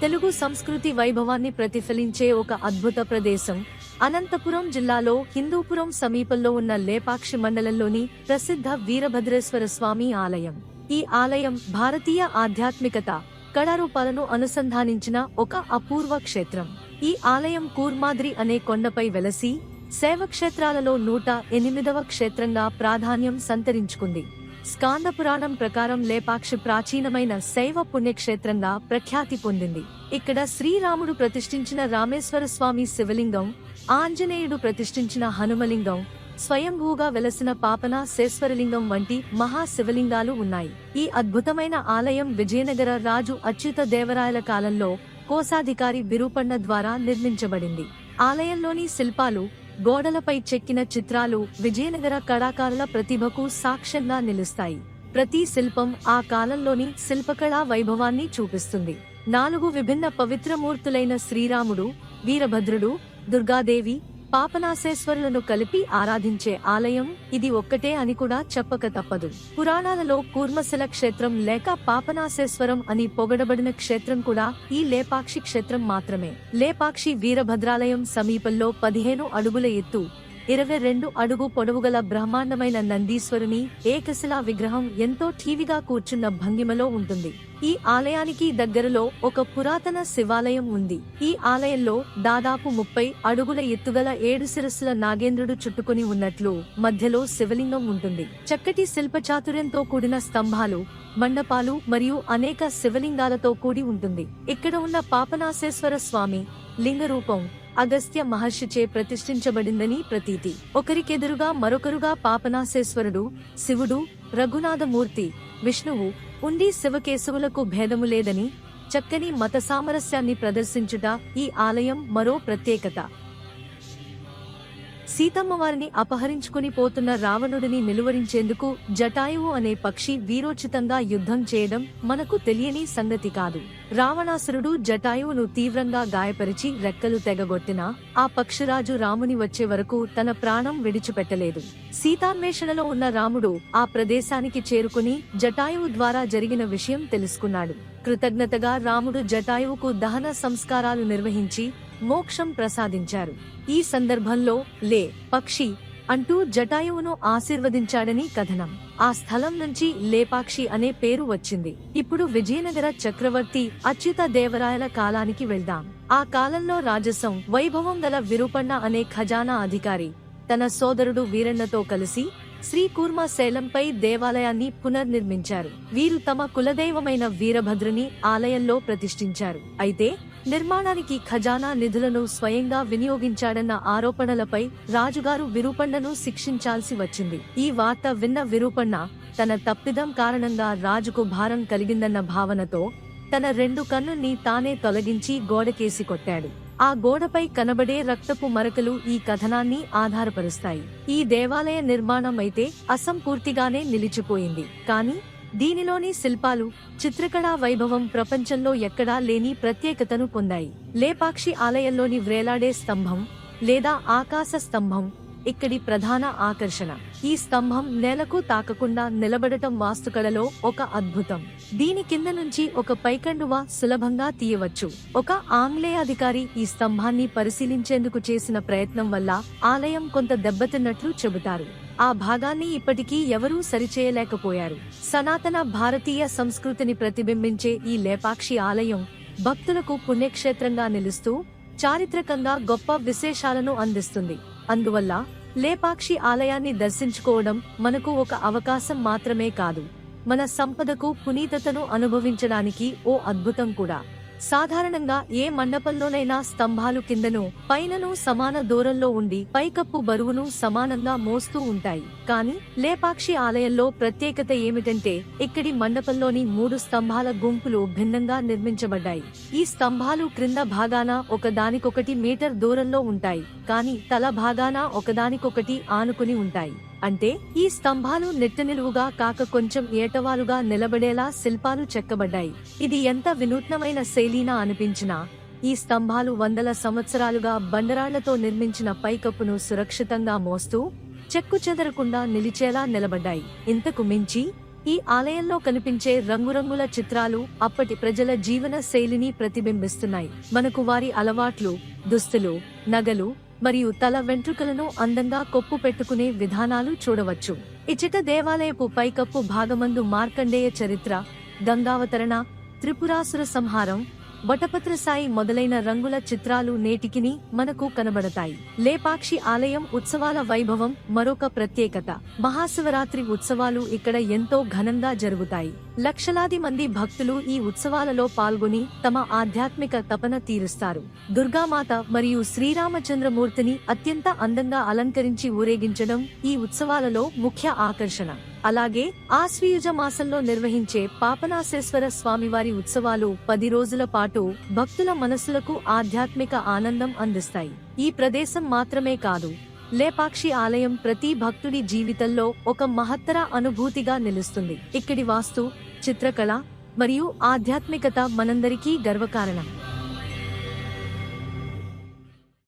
తెలుగు సంస్కృతి వైభవాన్ని ప్రతిఫలించే ఒక అద్భుత ప్రదేశం. అనంతపురం జిల్లాలో హిందూపురం సమీపంలో ఉన్న లేపాక్షి మండలంలోని ప్రసిద్ధ వీరభద్రేశ్వర స్వామి ఆలయం. ఈ ఆలయం భారతీయ ఆధ్యాత్మికత కళారూపాలను అనుసంధానించిన ఒక అపూర్వ క్షేత్రం. ఈ ఆలయం కూర్మాద్రి అనే కొండపై వెలసి సేవ క్షేత్రాలలో నూట ఎనిమిదవ క్షేత్రంగా ప్రాధాన్యం సంతరించుకుంది. స్కాంద పురాణం ప్రకారం లేపాక్షి ప్రాచీనమైన శైవ పుణ్యక్షేత్రంగా ప్రఖ్యాతి పొందింది. ఇక్కడ శ్రీరాముడు ప్రతిష్ఠించిన రామేశ్వర స్వామి శివలింగం ఆంజనేయుడు ప్రతిష్ఠించిన హనుమలింగం స్వయంభూగా వెలసిన పాపన శేశ్వరలింగం వంటి మహా శివలింగాలు ఉన్నాయి. ఈ అద్భుతమైన ఆలయం విజయనగర రాజు అచ్యుత దేవరాయల కాలంలో కోశాధికారి బిరూపన్న ద్వారా నిర్మించబడింది. ఆలయంలోని శిల్పాలు గోడలపై చెక్కిన చిత్రాలు విజయనగర కళాకారుల ప్రతిభకు సాక్ష్యంగా నిలుస్తాయి. ప్రతి శిల్పం ఆ కాలంలోని శిల్పకళా వైభవాన్ని చూపిస్తుంది. నాలుగు విభిన్న పవిత్రమూర్తులైన శ్రీరాముడు వీరభద్రుడు దుర్గాదేవి పాపనాశేశ్వరులను కలిపి ఆరాధించే ఆలయం ఇది ఒక్కటే అని కూడా చెప్పక తప్పదు. పురాణాలలో కూర్మశిల క్షేత్రం లేక పాపనాశేశ్వరం అని పొగడబడిన క్షేత్రం కూడా ఈ లేపాక్షి క్షేత్రం మాత్రమే. లేపాక్షి వీరభద్రాలయం సమీపంలో పదిహేను అడుగుల ఎత్తు ఇరవై రెండు అడుగు పొడవుగల బ్రహ్మాండమైన నందీశ్వరుని ఏకశిలా విగ్రహం ఎంతో ఠీవిగా కూర్చున్న భంగిమలో ఉంటుంది. ఈ ఆలయానికి దగ్గరలో ఒక పురాతన శివాలయం ఉంది. ఈ ఆలయంలో దాదాపు ముప్పై అడుగుల ఎత్తుగల ఏడు శిరస్సుల నాగేంద్రుడు చుట్టుకుని ఉన్నట్లు మధ్యలో శివలింగం ఉంటుంది. చక్కటి శిల్పచాతుర్యంతో కూడిన స్తంభాలు మండపాలు మరియు అనేక శివలింగాలతో కూడి ఉంటుంది. ఇక్కడ ఉన్న పాపనాశేశ్వర స్వామి లింగ రూపం అగస్త్య మహర్షిచే ప్రతిష్ఠించబడిందని ప్రతీతి. ఒకరికెదురుగా మరొకరుగా పాపనాశేశ్వరుడు శివుడు రఘునాథమూర్తి విష్ణువు ఉండి శివకేశవులకు భేదము లేదని చక్కని మత సామరస్యాన్ని ప్రదర్శించుట ఈ ఆలయం మరో ప్రత్యేకత. సీతమ్మవారిని అపహరించుకుని పోతున్న రావణుడిని నిలువరించేందుకు జటాయువు అనే పక్షి వీరోచితంగా యుద్ధం చేయడం మనకు తెలియని సంగతి కాదు. రావణాసురుడు జటాయువును తీవ్రంగా గాయపరిచి రెక్కలు తెగగొట్టినా ఆ పక్షిరాజు రాముని వచ్చే వరకు తన ప్రాణం విడిచిపెట్టలేదు. సీతాన్వేషణలో ఉన్న రాముడు ఆ ప్రదేశానికి చేరుకుని జటాయువు ద్వారా జరిగిన విషయం తెలుసుకున్నాడు. కృతజ్ఞతగా రాముడు జటాయువుకు దహన సంస్కారాలు నిర్వహించి మోక్షం ప్రసాదించారు. ఈ సందర్భంలో లే పక్షి అంటూ జటాయువును ఆశీర్వదించాడని కథనం. ఆ స్థలం నుంచి లేపాక్షి అనే పేరు వచ్చింది. ఇప్పుడు విజయనగర చక్రవర్తి అచ్యుత దేవరాయల కాలానికి వెళ్దాం. ఆ కాలంలో రాజసం వైభవం గల విరూపణ అనే ఖజానా అధికారి తన సోదరుడు వీరన్నతో కలిసి శ్రీ శైలంపై దేవాలయాన్ని పునర్నిర్మించారు. వీరు తమ కులదైవమైన వీరభద్రుని ఆలయంలో ప్రతిష్ఠించారు. అయితే నిర్మాణానికి ఖజానా నిధులను స్వయంగా వినియోగించాడన్న ఆరోపణలపై రాజుగారు విరూపణను శిక్షించాల్సి వచ్చింది. ఈ వార్త విన్న విరూపణ తన తప్పిదం కారణంగా రాజుకు భారం కలిగిందన్న భావనతో తన రెండు కన్నుల్ని తానే తొలగించి గోడకేసి కొట్టాడు. ఆ గోడపై కనబడే రక్తపు మరకలు ఈ కథనాన్ని ఆధారపరుస్తాయి. ఈ దేవాలయ నిర్మాణం అయితే అసంపూర్తిగానే నిలిచిపోయింది. కానీ దీనిలోని శిల్పాలు చిత్రకళా వైభవం ప్రపంచంలో ఎక్కడా లేని ప్రత్యేకతను పొందాయి. లేపాక్షి ఆలయంలోని వ్రేలాడే స్తంభం లేదా ఆకాశ స్తంభం ఇక్కడి ప్రధాన ఆకర్షణ. ఈ స్తంభం నేలకు తాకకుండా నిలబడటం వాస్తుకళలో ఒక అద్భుతం. దీని కింద నుంచి ఒక పైకండువ సులభంగా తీయవచ్చు. ఒక ఆంగ్లేయ అధికారి ఈ స్తంభాన్ని పరిశీలించేందుకు చేసిన ప్రయత్నం వల్ల ఆలయం కొంత దెబ్బతిన్నట్లు చెబుతారు. ఆ భాగాన్ని ఇప్పటికీ ఎవరూ సరిచేయలేకపోయారు. సనాతన భారతీయ సంస్కృతిని ప్రతిబింబించే ఈ లేపాక్షి ఆలయం భక్తులకు పుణ్యక్షేత్రంగా నిలుస్తూ చారిత్రకంగా గొప్ప విశేషాలను అందిస్తుంది. అందువల్ల లేపాక్షి ఆలయాన్ని దర్శించుకోవడం మనకు ఒక అవకాశం మాత్రమే కాదు. మన సంపదకు పునీతతను అనుభవించడానికి ఓ అద్భుతం కూడా. సాధారణంగా ఏ మండపంలోనైనా స్తంభాలు కిందను పైనను సమాన దూరంలో ఉండి పైకప్పు బరువును సమానంగా మోస్తూ ఉంటాయి. కానీ లేపాక్షి ఆలయంలో ప్రత్యేకత ఏమిటంటే ఇక్కడి మండపంలోని మూడు స్తంభాల గుంపులు భిన్నంగా నిర్మించబడ్డాయి. ఈ స్తంభాలు క్రింద భాగాన ఒకదానికొకటి మీటర్ దూరంలో ఉంటాయి. కానీ తల భాగాన ఒకదానికొకటి ఆనుకుని ఉంటాయి. అంటే ఈ స్తంభాలు నిలువుగా కాక కొంచెం ఏటవాలుగా నిలబడేలా శిల్పాలు చెక్కబడ్డాయి. ఇది ఎంత వినూత్నమైన శైలీనా అనిపించినా ఈ స్తంభాలు వందల సంవత్సరాలుగా బండరాళ్ళతో నిర్మించిన పైకప్పును సురక్షితంగా మోస్తూ చెక్కు చెదరకుండా నిలిచేలా నిలబడ్డాయి. ఇంతకు మించి ఈ ఆలయంలో కనిపించే రంగురంగుల చిత్రాలు అప్పటి ప్రజల జీవన శైలిని ప్రతిబింబిస్తున్నాయి. మనకు వారి అలవాట్లు దుస్తులు నగలు మరియు తల వెంట్రుకలను అందంగా కొప్పు పెట్టుకునే విధానాలు చూడవచ్చు. ఇచ్చట దేవాలయపు పైకప్పు భాగమందు మార్కండేయ చరిత్ర గంగావతరణ త్రిపురాసుర సంహారం వటపత్ర సాయి మొదలైన రంగుల చిత్రాలు నేటికిని మనకు కనబడతాయి. లేపాక్షి ఆలయం ఉత్సవాల వైభవం మరొక ప్రత్యేకత. మహాశివరాత్రి ఉత్సవాలు ఇక్కడ ఎంతో ఘనంగా జరుగుతాయి. లక్షలాది మంది భక్తులు ఈ ఉత్సవాలలో పాల్గొని తమ ఆధ్యాత్మిక తపన తీరుస్తారు. దుర్గామాత మరియు శ్రీరామచంద్రమూర్తిని అత్యంత అందంగా అలంకరించి ఊరేగించడం ఈ ఉత్సవాలలో ముఖ్య ఆకర్షణ. అలాగే ఆశ్వీయుజ మాసంలో నిర్వహించే పాపనాశేశ్వర స్వామివారి ఉత్సవాలు పది రోజుల పాటు భక్తుల మనసులకు ఆధ్యాత్మిక ఆనందం అందిస్తాయి. ఈ ప్రదేశం మాత్రమే కాదు లేపాక్షి ఆలయం ప్రతి భక్తుడి జీవితంలో ఒక మహత్తర అనుభూతిగా నిలుస్తుంది. ఇక్కడి వాస్తు చిత్రకళ మరియు ఆధ్యాత్మికత మనందరికీ గర్వకారణం.